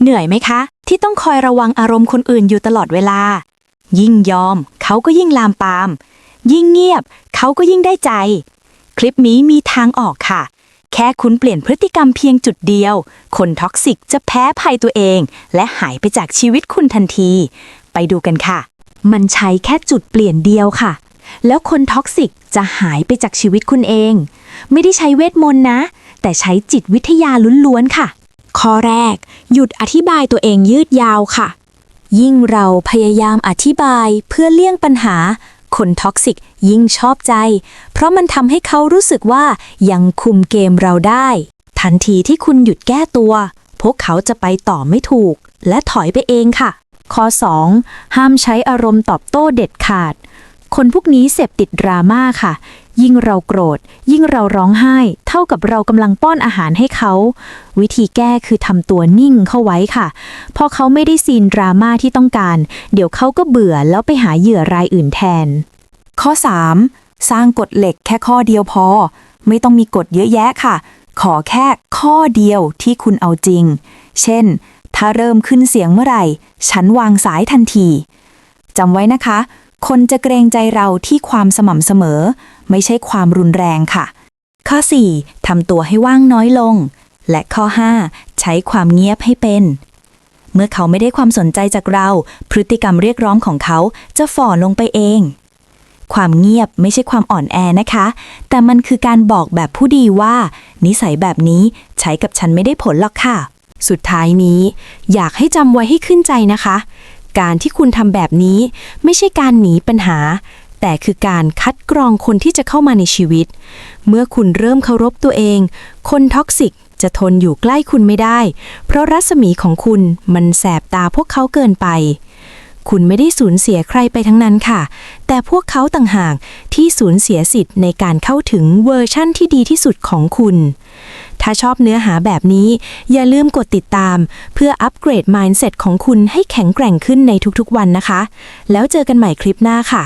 เหนื่อยไหมคะ ที่ต้องคอยระวังอารมณ์คนอื่นอยู่ตลอดเวลา ยิ่งยอม เขาก็ยิ่งลามปาม ยิ่งเงียบ เขาก็ยิ่งได้ใจ คลิปนี้มีทางออกค่ะ แค่คุณเปลี่ยนพฤติกรรมเพียงจุดเดียว คนท็อกซิกจะแพ้ภัยตัวเอง และหายไปจากชีวิตคุณทันที ไปดูกันค่ะ มันใช้แค่จุดเปลี่ยนเดียวค่ะ แล้วคนท็อกซิกจะหายไปจากชีวิตคุณเอง ไม่ได้ใช้เวทมนต์นะ แต่ใช้จิตวิทยาล้วนๆค่ะ ข้อแรก หยุดอธิบายตัวเองยืดยาวค่ะ ยิ่งเราพยายามอธิบายเพื่อเลี่ยงปัญหา คนท็อกซิกยิ่งชอบใจ เพราะมันทำให้เขารู้สึกว่ายังคุมเกมเราได้ ทันทีที่คุณหยุดแก้ตัว พวกเขาจะไปต่อไม่ถูก และถอยไปเองค่ะ ข้อ 2. ห้ามใช้อารมณ์ตอบโต้เด็ดขาด คนพวกนี้เสพติดดราม่าค่ะ ยิ่งเราโกรธ ยิ่งเราร้องไห้ เท่ากับเรากำลังป้อนอาหารให้เขา วิธีแก้คือทำตัวนิ่งเข้าไว้ค่ะ พอเขาไม่ได้ซีนดราม่าที่ต้องการ เดี๋ยวเขาก็เบื่อแล้วไปหาเหยื่อรายอื่นแทน ข้อ 3. สร้างกฎเหล็กแค่ข้อเดียวพอ ไม่ต้องมีกฎเยอะแยะค่ะ ขอแค่ข้อเดียวที่คุณเอาจริง เช่น ถ้าเริ่มขึ้นเสียงเมื่อไหร่ ฉันวางสายทันทีจำไว้นะคะ คนจะเกรงใจเราที่ความสม่ำเสมอ ไม่ใช่ความรุนแรงค่ะ ข้อ 4. ทำตัวให้ว่างน้อยลง และข้อ 5. ใช้ความเงียบให้เป็น เมื่อเขาไม่ได้ความสนใจจากเรา พฤติกรรมเรียกร้องของเขาจะฝ่อลงไปเอง ความเงียบไม่ใช่ความอ่อนแอนะคะ แต่มันคือการบอกแบบผู้ดีว่า นิสัยแบบนี้ใช้กับฉันไม่ได้ผลหรอกค่ะ สุดท้ายนี้ อยากให้จำไว้ให้ขึ้นใจนะคะ การที่คุณทำแบบนี้ ไม่ใช่การหนีปัญหา แต่คือการคัดกรองคนที่จะเข้ามาในชีวิต เมื่อคุณเริ่มเคารพตัวเอง คนท็อกซิกจะทนอยู่ใกล้คุณไม่ได้ เพราะรัศมีของคุณมันแสบตาพวกเขาเกินไป คุณไม่ได้สูญเสียใครไปทั้งนั้นค่ะ แต่พวกเขาต่างหากที่สูญเสียสิทธิ์ในการเข้าถึงเวอร์ชั่นที่ดีที่สุดของคุณ ถ้าชอบเนื้อหาแบบนี้ อย่าลืมกดติดตาม เพื่ออัปเกรด mindset ของคุณให้แข็งแกร่งขึ้นในทุกๆวันนะคะ แล้วเจอกันใหม่คลิปหน้าค่ะ